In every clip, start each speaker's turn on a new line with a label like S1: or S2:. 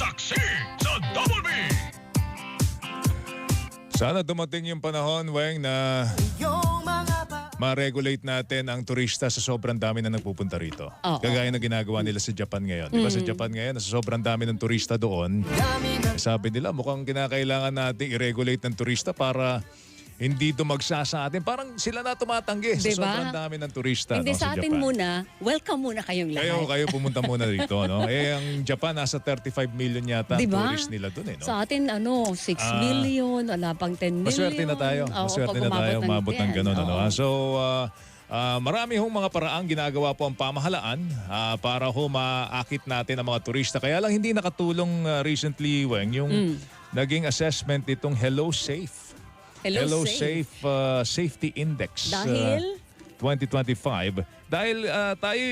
S1: Saksi sa Double B!
S2: Sana dumating yung panahon, Weng, na ma-regulate natin ang turista sa sobrang dami na nagpupunta rito.
S3: Oo.
S2: Kagaya na ginagawa nila sa Japan ngayon. Di ba sa Japan ngayon, sa sobrang dami ng turista doon, sabi nila mukhang kinakailangan natin i-regulate ng turista para hindi dumagsa sa atin. Parang sila na tumatanggi sa
S3: Diba?
S2: sobrang dami ng turista
S3: Hindi
S2: no,
S3: sa atin
S2: Japan.
S3: muna, welcome muna kayong lahat.
S2: Kayo, kayo pumunta muna rito, no? Eh, ang Japan, nasa 35 million yata ang
S3: Diba?
S2: tourist nila doon, eh, no?
S3: Sa atin, ano, 6
S2: Ah.
S3: million, wala pang 10 million.
S2: Maswerte na tayo.
S3: Oo,
S2: Maswerte
S3: pag
S2: na tayo
S3: umabot
S2: umabot ng
S3: 10.
S2: ganun. Ano?
S3: Oo.
S2: So, ah, ah, marami hong mga paraang ginagawa po ang pamahalaan ah, para ho maakit natin ang mga turista. Kaya lang hindi nakatulong ah, recently, Weng, yung
S3: Mm.
S2: naging assessment itong Hello Safe.
S3: Hello,
S2: Safe, ah, Safety Index. ah,
S3: Dahil?
S2: 2025. Dahil ah, tayo,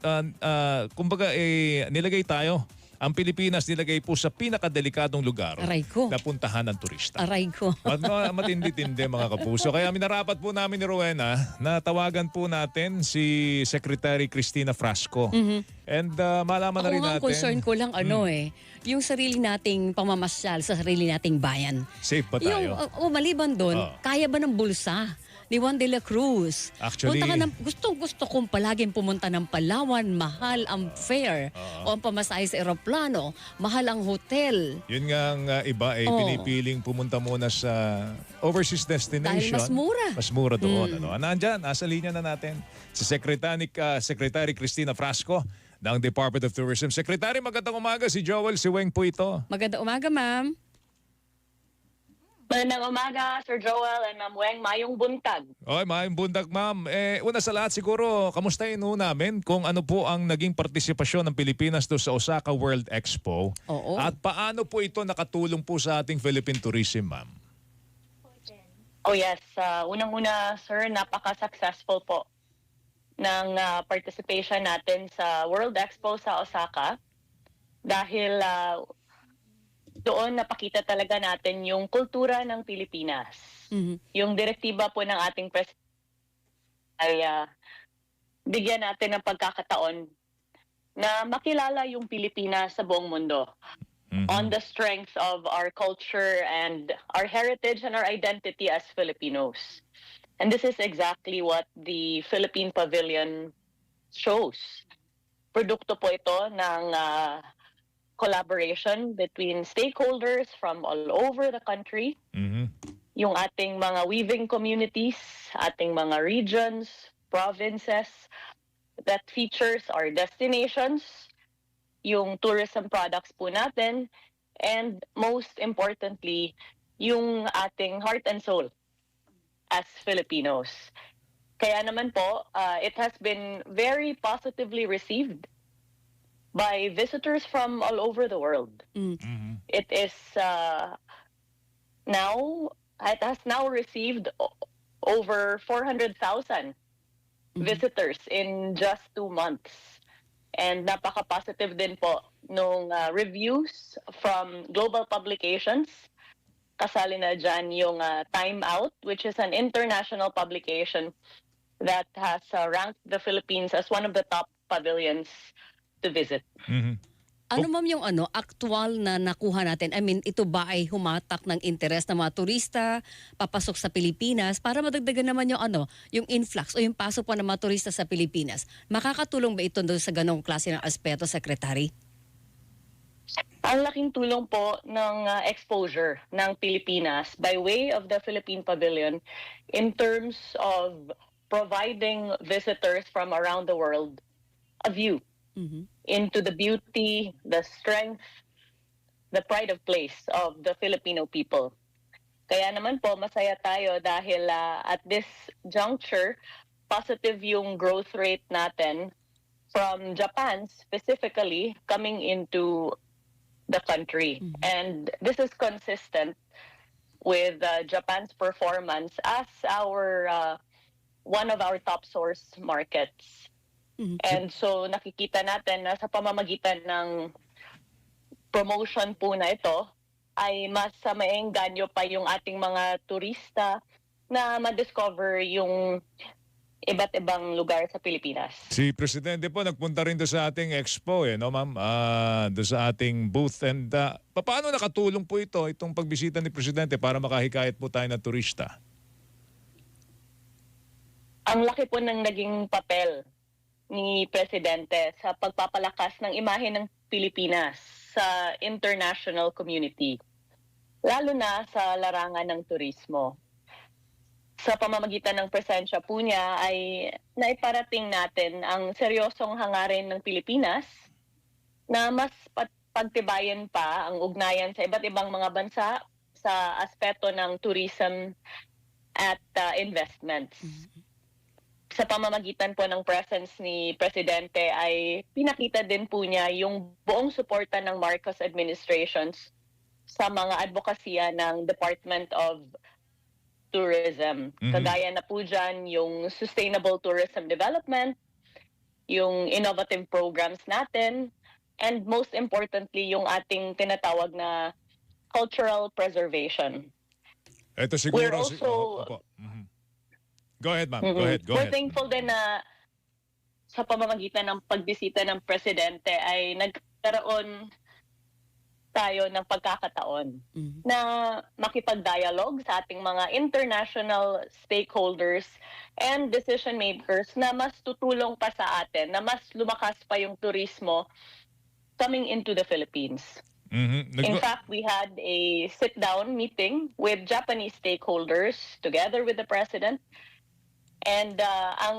S2: uh, kumbaga, eh, nilagay tayo, ang Pilipinas nilagay po sa pinakadelikadong lugar
S3: Aray ko.
S2: na puntahan ng turista.
S3: Aray ko.
S2: Mat ma- matindi-tindi mga kapuso. Kaya minarapat po namin ni Rowena na tawagan po natin si Secretary Cristina Frasco. And uh, malaman na rin natin.
S3: concern ko lang ano
S2: Hmm.
S3: eh, yung sarili nating pamamasyal sa sarili nating bayan.
S2: Safe ba tayo?
S3: Yung, uh, oh, maliban doon,
S2: Oo.
S3: kaya ba ng bulsa? Ni Juan de la Cruz.
S2: Actually-
S3: Punta ka ng, gusto, gusto kong palaging pumunta ng Palawan. Mahal ang fare. O ang pamasahe sa eroplano. Mahal ang hotel.
S2: Yun nga ang uh, iba ay
S3: Oo.
S2: pinipiling pumunta muna sa overseas destination.
S3: Dahil mas mura.
S2: Mas mura doon. Ano? Nandyan, nasa linya na natin. Si Secretary, uh, Secretary Cristina Frasco ng Department of Tourism. Secretary, magandang umaga. Si Joel Siweng po ito.
S3: Maganda umaga, ma'am.
S4: Magandang umaga, Sir Joel and Ma'am Weng. Mayong buntag.
S2: Okay, maayong bundag ma'am. Eh, una sa lahat siguro, kamustahin ho namin kung ano po ang naging partisipasyon ng Pilipinas do sa Osaka World Expo.
S3: Oo.
S2: At paano po ito nakatulong po sa ating Philippine tourism, ma'am?
S4: Oh yes, uh, unang-una, Sir, napaka-successful po ng uh, participation natin sa World Expo sa Osaka dahil uh, doon napakita talaga natin yung kultura ng Pilipinas.
S3: Mhm.
S4: Yung direktiba po ng ating president ay uh, bigyan natin ng pagkakataon na makilala yung Pilipinas sa buong mundo.
S2: Mhm.
S4: on the strength of our culture and our heritage and our identity as Filipinos. And this is exactly what the Philippine Pavilion shows. Produkto po ito ng ah, collaboration between stakeholders from all over the country,
S2: Mhm.
S4: yung ating mga weaving communities, ating mga regions, provinces that features our destinations, yung tourism products po natin, and most importantly, yung ating heart and soul as Filipinos. Kaya naman po, uh, it has been very positively received by visitors from all over the world.
S3: Mm.
S2: Mhm.
S4: It is uh, now, it has now received over 400,000 visitors in just two months. And napaka-positive din po nung uh, reviews from global publications. Kasali na dyan yung uh, Time Out, which is an international publication that has uh, ranked the Philippines as one of the top pavilions to visit.
S2: Mhm.
S3: Ano ma'am yung ano, actual na nakuha natin? I mean, ito ba ay humatak ng interes ng mga turista, papasok sa Pilipinas, para madagdagan naman yung ano, yung influx o yung pasok po ng mga turista sa Pilipinas. Makakatulong ba ito doon sa ganong klase ng aspeto, Secretary?
S4: Ang laking tulong po ng uh, exposure ng Pilipinas by way of the Philippine Pavilion in terms of providing visitors from around the world a view
S3: Mhm.
S4: into the beauty, the strength, the pride of place of the Filipino people. Kaya naman po, masaya tayo dahil uh, at this juncture, positive yung growth rate natin from Japan specifically coming into the country.
S3: Mhm.
S4: And this is consistent with uh, Japan's performance as our uh, one of our top source markets.
S3: Mhm.
S4: And so nakikita natin na sa pamamagitan ng promotion po na ito ay mas sa maengganyo pa yung ating mga turista na ma-discover yung iba't ibang lugar sa Pilipinas.
S2: Si Presidente po nagpunta rin doon sa ating expo eh, no ma'am? Ah, doon sa ating booth. And ah, paano nakatulong po ito, itong pagbisita ni Presidente para makahikayat po tayo ng turista?
S4: Ang laki po ng naging papel ni Presidente sa pagpapalakas ng imahe ng Pilipinas sa international community, lalo na sa larangan ng turismo. Sa pamamagitan ng presensya po niya ay naiparating natin ang seryosong hangarin ng Pilipinas na mas pagtibayan pa ang ugnayan sa iba't ibang mga bansa sa aspeto ng tourism at uh, investments sa pamamagitan po ng presence ni Presidente ay pinakita din po niya yung buong suporta ng Marcos administrations sa mga advokasya ng Department of Tourism.
S2: Mhm.
S4: Kagaya na po dyan yung Sustainable Tourism Development, yung innovative programs natin, and most importantly, yung ating tinatawag na cultural preservation.
S2: Ito siguro...
S4: We're
S2: si-
S4: also-
S2: Opo. Mhm. Go ahead, ma'am. Go ahead, go
S4: We're
S2: ahead.
S4: thankful din na sa pamamagitan ng pagbisita ng presidente ay nagkaroon tayo ng pagkakataon
S3: Mhm.
S4: na makipag-dialogue sa ating mga international stakeholders and decision makers na mas tutulong pa sa atin, na mas lumakas pa yung turismo coming into the Philippines.
S2: Mhm. Nag-
S4: In fact, we had a sit-down meeting with Japanese stakeholders together with the president. And uh, ang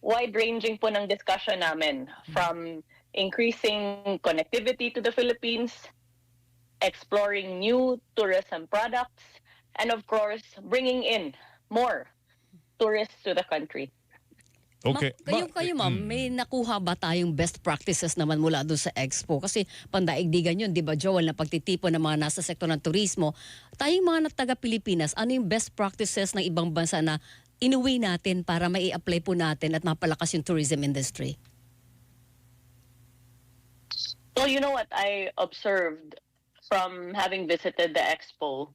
S4: wide-ranging po ng discussion namin from increasing connectivity to the Philippines, exploring new tourism products, and of course, bringing in more tourists to the country.
S2: okay.
S3: Ma'am, kayo,
S2: Ma-
S3: kayo ma'am,
S2: Mm.
S3: may nakuha ba tayong best practices naman mula doon sa expo? Kasi pandaigdigan yun, di ba Joel, na pagtitipon ng mga nasa sektor ng turismo. Tayong mga taga-Pilipinas, ano yung best practices ng ibang bansa na inuwi natin para mai apply po natin at mapalakas yung tourism industry?
S4: Well, you know what I observed from having visited the expo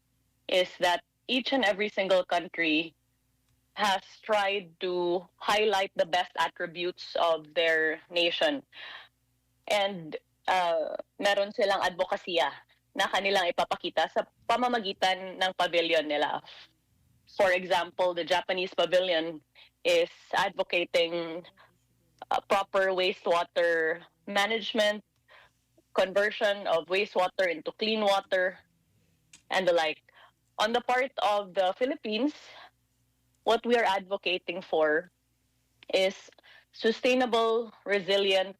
S4: is that each and every single country has tried to highlight the best attributes of their nation. And uh, meron silang advokasya na kanilang ipapakita sa pamamagitan ng pavilion nila. For example, the Japanese pavilion is advocating uh, proper wastewater management, conversion of wastewater into clean water, and the like. On the part of the Philippines, what we are advocating for is sustainable, resilient,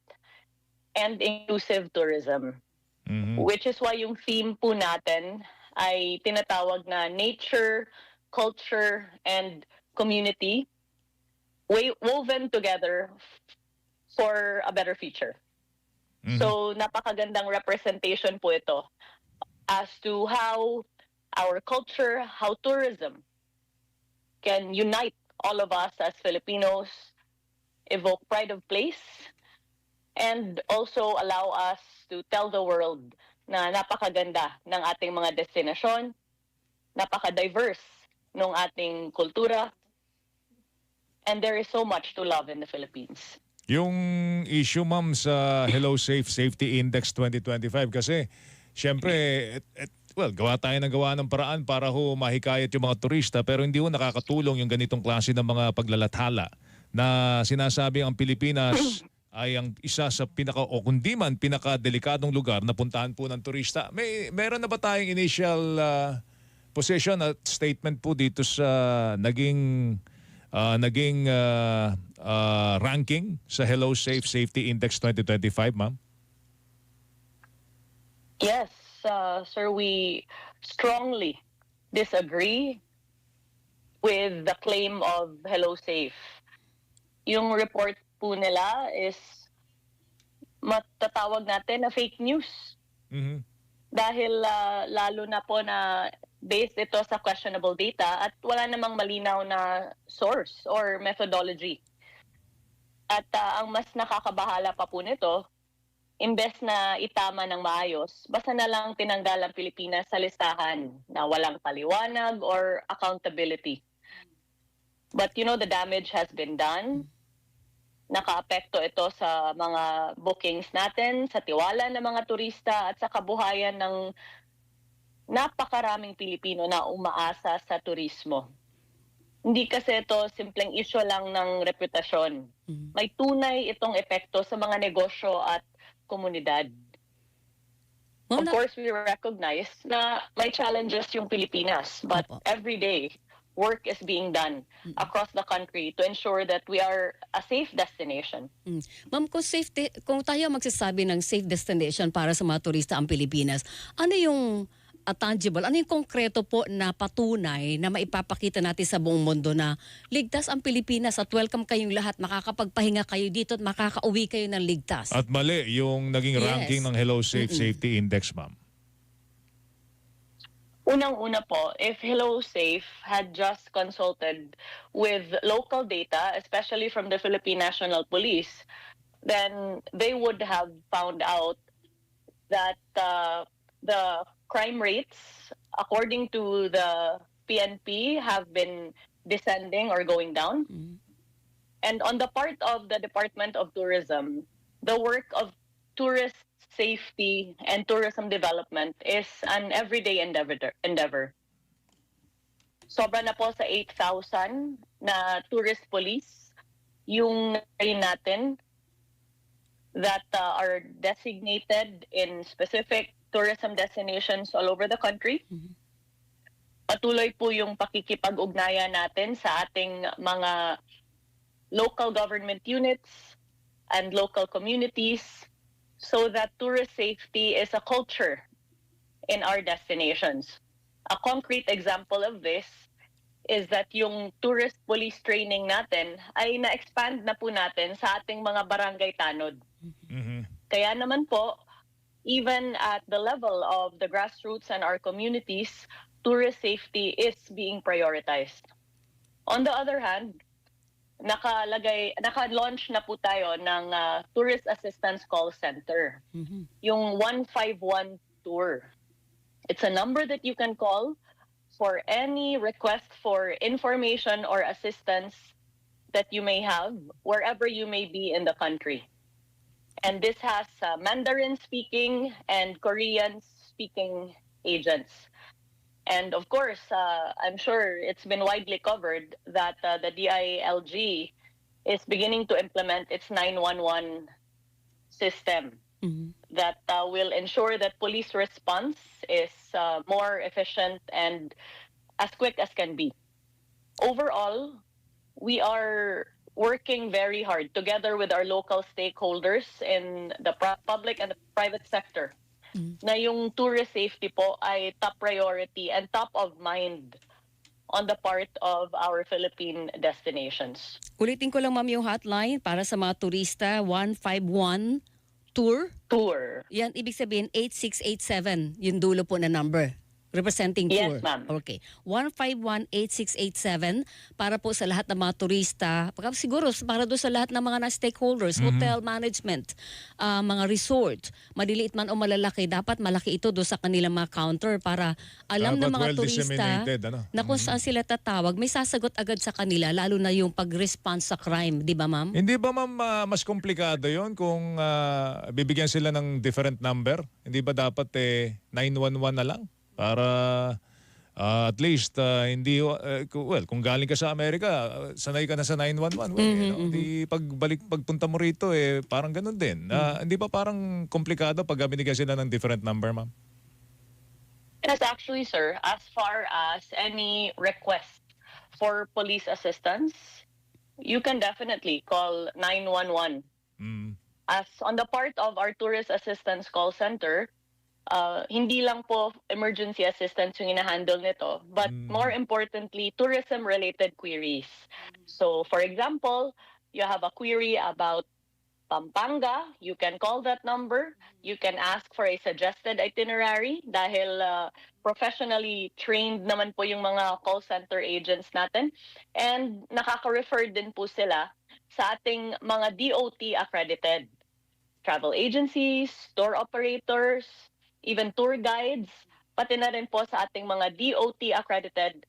S4: and inclusive tourism.
S2: Mhm.
S4: Which is why yung theme po natin ay tinatawag na nature, culture, and community woven together for a better future.
S2: Mhm.
S4: So napakagandang representation po ito as to how our culture, how tourism can unite all of us as Filipinos, evoke pride of place, and also allow us to tell the world na napakaganda ng ating mga destinasyon, napaka-diverse ng ating kultura, and there is so much to love in the Philippines.
S2: Yung issue ma'am sa Hello Safe Safety Index 2025 kasi syempre et, et- well gawa tayo ng gawa ng paraan para ho mahikayat yung mga turista pero hindi ho nakakatulong yung ganitong klase ng mga paglalathala na sinasabi ang Pilipinas ay ang isa sa pinaka o kundi man pinakadelikadong lugar na puntahan po ng turista. May meron na ba tayong initial ah, position at statement po dito sa naging ah, naging ah, ah, ranking sa Hello Safe Safety Index 2025, ma'am?
S4: Yes, uh, sir, we strongly disagree with the claim of Hello Safe. Yung report po nila is matatawag natin na fake news
S2: Mhm.
S4: dahil uh, lalo na po na based ito sa questionable data at wala namang malinaw na source or methodology. At uh, ang mas nakakabahala pa po nito, imbes na itama ng maayos, basta na lang tinanggal ang Pilipinas sa listahan na walang paliwanag or accountability. But you know, the damage has been done. Nakaapekto ito sa mga bookings natin, sa tiwala ng mga turista at sa kabuhayan ng napakaraming Pilipino na umaasa sa turismo. Hindi kasi ito simpleng issue lang ng reputasyon.
S3: Mhm.
S4: May tunay itong epekto sa mga negosyo at komunidad. Of course, we recognize na may challenges yung Pilipinas, but every day, work is being done
S3: Mm.
S4: across the country to ensure that we are a safe destination.
S3: Mm. Ma'am, kung, safety, kung tayo magsasabi ng safe destination para sa mga turista ang Pilipinas, ano yung ah, tangible, ano yung konkreto po na patunay na maipapakita natin sa buong mundo na ligtas ang Pilipinas at welcome kayong lahat, makakapagpahinga kayo dito at makakauwi kayo ng ligtas?
S2: At mali yung naging
S3: Yes.
S2: ranking ng Hello Safe
S3: Mm-mm.
S2: Safety Index, ma'am.
S4: Unang-una po, if Hello Safe had just consulted with local data, especially from the Philippine National Police, then they would have found out that uh, the crime rates, according to the PNP, have been descending or going down.
S3: Mm.
S4: And on the part of the Department of Tourism, the work of tourist safety and tourism development is an everyday endeavor. endeavor. Sobra na po sa 8,000 na tourist police yung natin that uh, are designated in specific tourism destinations all over the country.
S3: Mhm.
S4: Patuloy po yung pakikipag-ugnayan natin sa ating mga local government units and local communities so that tourist safety is a culture in our destinations. A concrete example of this is that yung tourist police training natin ay na-expand na po natin sa ating mga barangay tanod.
S2: Mhm.
S4: Kaya naman po, even at the level of the grassroots and our communities, tourist safety is being prioritized. On the other hand, nakalagay, naka-launch na po tayo ng ah, Tourist Assistance Call Center,
S3: Mhm.
S4: yung 151 Tour. It's a number that you can call for any request for information or assistance that you may have wherever you may be in the country. And this has uh, Mandarin speaking and Korean speaking agents. And of course, uh, I'm sure it's been widely covered that uh, the DILG is beginning to implement its 911 system
S3: Mhm.
S4: that uh, will ensure that police response is uh, more efficient and as quick as can be. Overall, we are working very hard together with our local stakeholders in the public and the private sector
S3: Mm.
S4: na yung tourist safety po ay top priority and top of mind on the part of our Philippine destinations.
S3: Ulitin ko lang ma'am yung hotline para sa mga turista, 151 Tour.
S4: Tour.
S3: Yan, ibig sabihin 8687, yung dulo po na number. Representing
S4: Yes,
S3: tour.
S4: ma'am.
S3: Okay. 1518687 para po sa lahat ng mga turista. Pagka siguro para doon sa lahat ng mga na-stakeholders,
S2: Mhm.
S3: hotel management, ah, mga resort, maliliit man o malalaki, dapat malaki ito doon sa kanilang mga counter para alam ng
S2: Dapat
S3: mga
S2: well
S3: turista
S2: ano?
S3: na kung
S2: Mhm.
S3: saan sila tatawag, may sasagot agad sa kanila, lalo na yung pag-response sa crime, di ba ma'am?
S2: Hindi ba ma'am ah, mas komplikado yon kung ah, bibigyan sila ng different number? Hindi ba dapat eh 911 na lang? Para ah, at least ah, hindi ku- well kung galing ka sa Amerika sanay ka na sa 911 well,
S3: Mhm,
S2: you know, di pagbalik pagpunta mo rito eh parang ganun din. Ah, hindi ba parang komplikado pag binigyan sila ng different number ma'am?
S4: Yes, actually, sir, as far as any request for police assistance, you can definitely call 911.
S2: mm.
S4: As on the part of our tourist assistance call center, uh, hindi lang po emergency assistance yung inahandle nito, but
S2: Mm.
S4: more importantly, tourism-related queries. So, for example, you have a query about Pampanga, you can call that number. You can ask for a suggested itinerary dahil uh, professionally trained naman po yung mga call center agents natin. And nakaka-refer din po sila sa ating mga DOT accredited travel agencies, tour operators, even tour guides, pati na rin po sa ating mga DOT accredited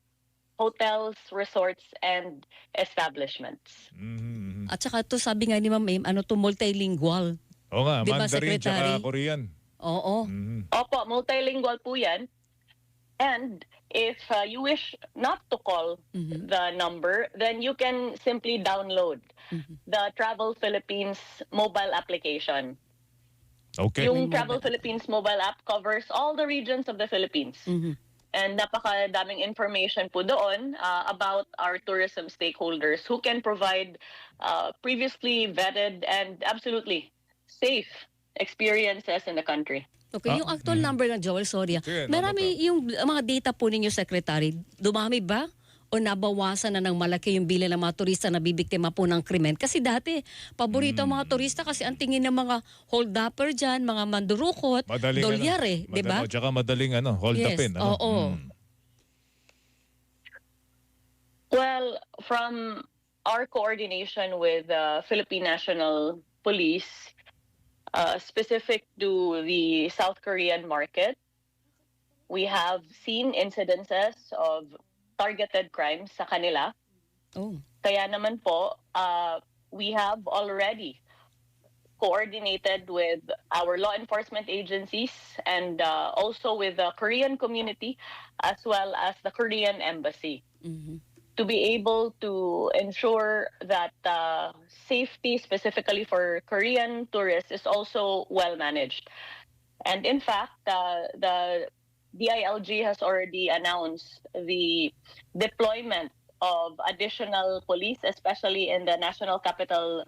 S4: hotels, resorts, and establishments.
S2: Mhm.
S3: At saka to sabi nga ni Ma'am Aim, ano to multilingual.
S2: Oo nga,
S3: Di ba,
S2: Mandarin
S3: Secretary?
S2: tsaka Korean.
S3: Oo.
S2: Mhm.
S4: Opo, multilingual po yan. And if uh, you wish not to call
S3: Mhm.
S4: the number, then you can simply download
S3: Mhm.
S4: the Travel Philippines mobile application.
S2: Okay.
S4: Yung Travel. Philippines mobile app covers all the regions of the Philippines.
S3: Mhm.
S4: And napakadaming information po doon uh, about our tourism stakeholders who can provide uh, previously vetted and absolutely safe experiences in the country.
S3: Okay,
S2: Ah,
S3: yung actual
S2: mhm.
S3: number ng Joel, sorry. ah.
S2: Sige,
S3: Marami yung mga data po ninyo, Secretary, dumami ba? O nabawasan na ng malaki yung bilang ng mga turista na bibiktima po ng krimen? Kasi dati, paborito ang
S2: Hmm.
S3: mga turista kasi ang tingin ng mga hold-upper dyan, mga mandurukot,
S2: Madaling
S3: dolyar
S2: ano,
S3: eh, di ba?
S2: madali- Tsaka madaling ano, hold
S3: Yes,
S2: upin. Ano?
S3: oo.
S2: Mm.
S4: Well, from our coordination with the Philippine National Police, uh, specific to the South Korean market, we have seen incidences of targeted crimes sa kanila.
S3: Oh.
S4: Kaya naman po, uh, we have already coordinated with our law enforcement agencies and uh, also with the Korean community as well as the Korean embassy
S3: Mhm.
S4: to be able to ensure that uh, safety specifically for Korean tourists is also well managed. And in fact, uh, the DILG has already announced the deployment of additional police, especially in the National Capital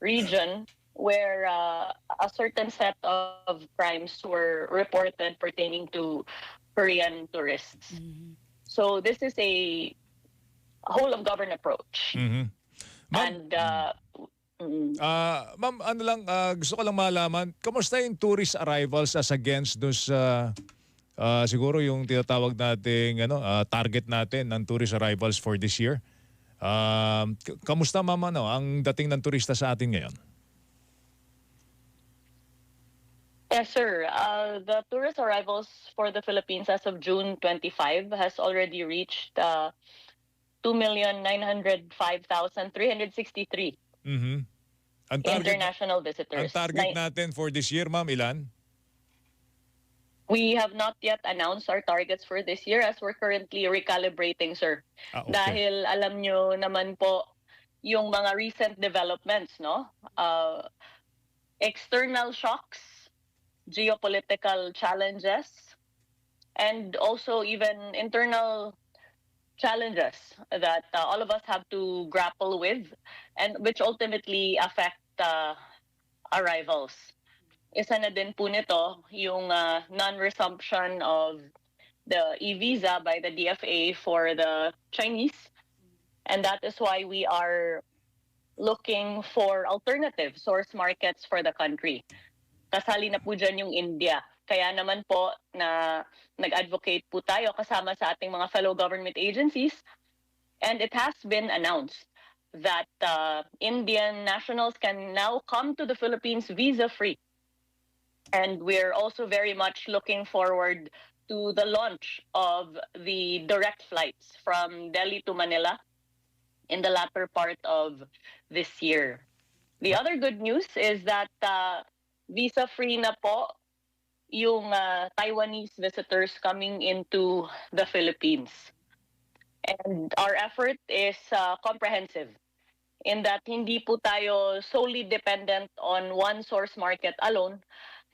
S4: Region, where uh, a certain set of crimes were reported pertaining to Korean tourists.
S3: Mhm.
S4: So this is a whole of government approach.
S2: Mhm. Ma'am,
S4: And uh, mm,
S2: Ah, ma'am, ano lang, ah, gusto ko lang malaman, kamusta yung tourist arrivals as against dos sa ah, siguro yung tinatawag nating ano, ah, target natin ng tourist arrivals for this year? K- kamusta ma'am ano, ang dating ng turista sa atin ngayon?
S4: yes, sir. Uh, the tourist arrivals for the Philippines as of June 25 has already reached uh, 2,905,363
S2: Mhm. Ang target,
S4: international
S2: ang
S4: visitors.
S2: target
S4: Nine-
S2: natin for this year, ma'am, ilan?
S4: We have not yet announced our targets for this year as we're currently recalibrating, sir.
S2: Ah, okay.
S4: Dahil alam nyo naman po yung mga recent developments, no? Uh, external shocks, geopolitical challenges, and also even internal challenges that uh, all of us have to grapple with and which ultimately affect uh, arrivals. Isa na din po nito yung uh, non-resumption of the e-visa by the DFA for the Chinese. And that is why we are looking for alternative source markets for the country. Kasali na po dyan yung India. Kaya naman po na nag-advocate po tayo kasama sa ating mga fellow government agencies. And it has been announced that uh, Indian nationals can now come to the Philippines visa-free. And we're also very much looking forward to the launch of the direct flights from Delhi to Manila in the latter part of this year. The other good news is that uh, visa-free na po yung uh, Taiwanese visitors coming into the Philippines. And our effort is uh, comprehensive in that hindi po tayo solely dependent on one source market alone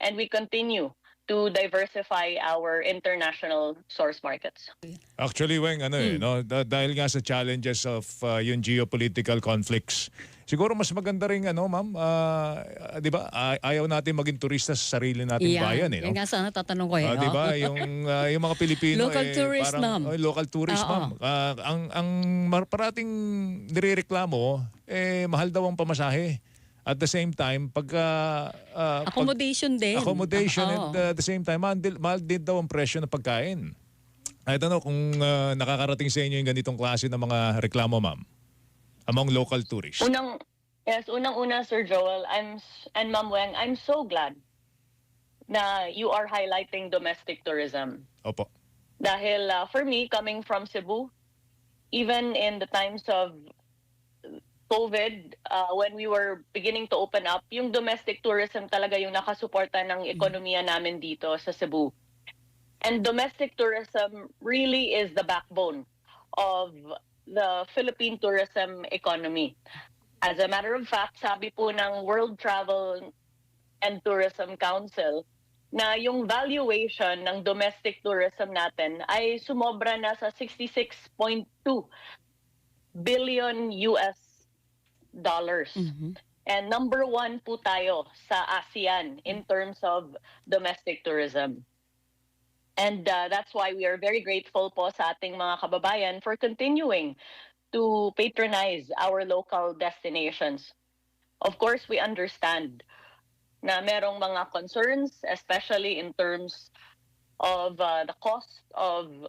S4: and we continue to diversify our international source markets.
S2: Actually, Weng, ano eh, no, da- dahil nga sa challenges of uh, yung geopolitical conflicts, siguro mas maganda rin, ano, ma'am, ah, di ba, ay- ayaw natin maging turista sa sarili nating
S3: Yan,
S2: bayan, eh, no?
S3: yan nga sana tatanong ko eh.
S2: Ah,
S3: no?
S2: di ba? Yung ah, yung mga Pilipino
S3: Local
S2: eh,
S3: tourist,
S2: parang
S3: ma'am.
S2: oh, local tourist,
S3: Oo.
S2: ma'am. Ah, ang ang mar- parating nirereklamo eh mahal daw ang pamasahe. At the same time, pagka ah, pag-
S3: Accommodation din.
S2: accommodation
S3: Ah,
S2: and
S3: oo.
S2: uh, at the same time, mahal, mahal din daw ang presyo ng pagkain. I don't know kung ah, nakakarating sa inyo yung ganitong klase ng mga reklamo, ma'am. Among local tourists.
S4: Unang yes, unang-una Sir Joel, I'm and Ma'am Weng, I'm so glad na you are highlighting domestic tourism.
S2: Opo.
S4: Dahil uh, for me coming from Cebu, even in the times of COVID, uh, when we were beginning to open up, yung domestic tourism talaga yung nakasuporta ng ekonomiya namin dito sa Cebu. And domestic tourism really is the backbone of the Philippine tourism economy. As a matter of fact, sabi po ng World Travel and Tourism Council na yung valuation ng domestic tourism natin ay sumobra na sa 66.2 billion US dollars.
S3: Mhm.
S4: And number one po tayo sa ASEAN in terms of domestic tourism. And uh, that's why we are very grateful po sa ating mga kababayan for continuing to patronize our local destinations. Of course, we understand na merong mga concerns, especially in terms of uh, the cost of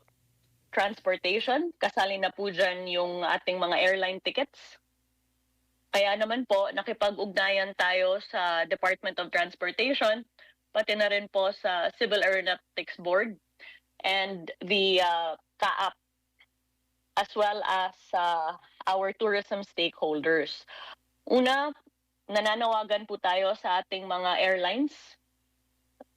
S4: transportation. Kasali na po dyan yung ating mga airline tickets. Kaya naman po, nakipag-ugnayan tayo sa Department of Transportation, pati na rin po sa Civil Aeronautics Board and the uh, CAAP as well as uh, our tourism stakeholders. Una, nananawagan po tayo sa ating mga airlines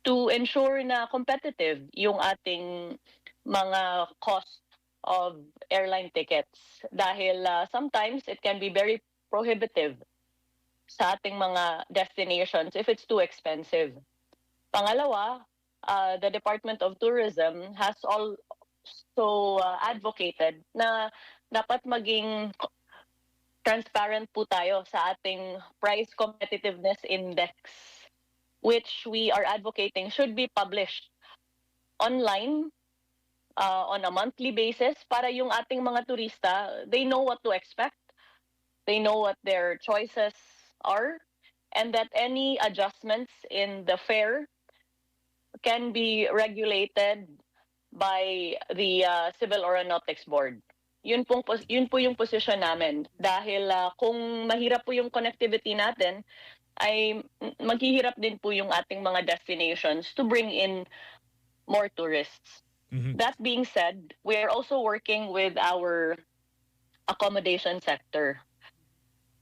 S4: to ensure na competitive yung ating mga cost of airline tickets dahil uh, sometimes it can be very prohibitive sa ating mga destinations if it's too expensive. Pangalawa, uh, the Department of Tourism has also uh, advocated na dapat maging transparent po tayo sa ating price competitiveness index which we are advocating should be published online uh, on a monthly basis para yung ating mga turista, they know what to expect. They know what their choices are and that any adjustments in the fare can be regulated by the uh, Civil Aeronautics Board. Yun pong yun po yung position namin dahil uh, kung mahirap po yung connectivity natin ay maghihirap din po yung ating mga destinations to bring in more tourists.
S2: Mhm.
S4: That being said, we are also working with our accommodation sector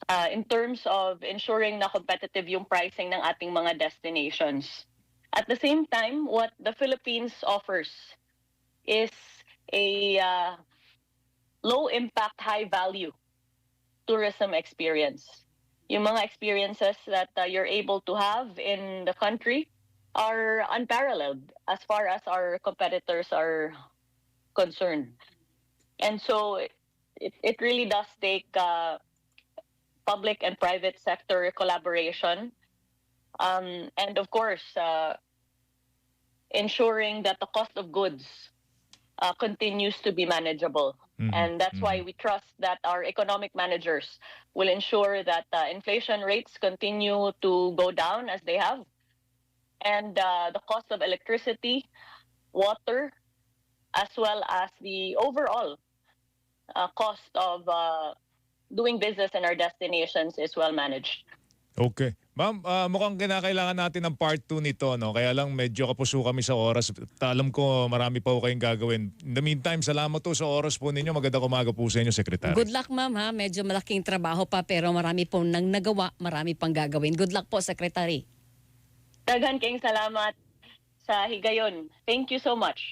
S4: uh, in terms of ensuring na competitive yung pricing ng ating mga destinations. At the same time, what the Philippines offers is a uh, low impact, high value tourism experience. Yung mga experiences that uh, you're able to have in the country are unparalleled as far as our competitors are concerned. And so it, it really does take uh, public and private sector collaboration. Um, and of course, uh, ensuring that the cost of goods uh, continues to be manageable.
S2: Mhm.
S4: And that's why we trust that our economic managers will ensure that uh, inflation rates continue to go down as they have. And uh, the cost of electricity, water, as well as the overall uh, cost of uh, doing business in our destinations is well managed.
S2: Okay. Ma'am, ah, mukhang kinakailangan natin ng part 2 nito, no? Kaya lang medyo kapuso kami sa oras. Alam ko marami pa po kayong gagawin. In the meantime, salamat to sa oras po ninyo. Magandang umaga po sa inyo, Secretary.
S3: Good luck ma'am ha. Medyo malaking trabaho pa pero marami pong nang nagawa, marami pang gagawin. Good luck po, Secretary.
S4: Daghan kayong salamat sa higayon. Thank you so much.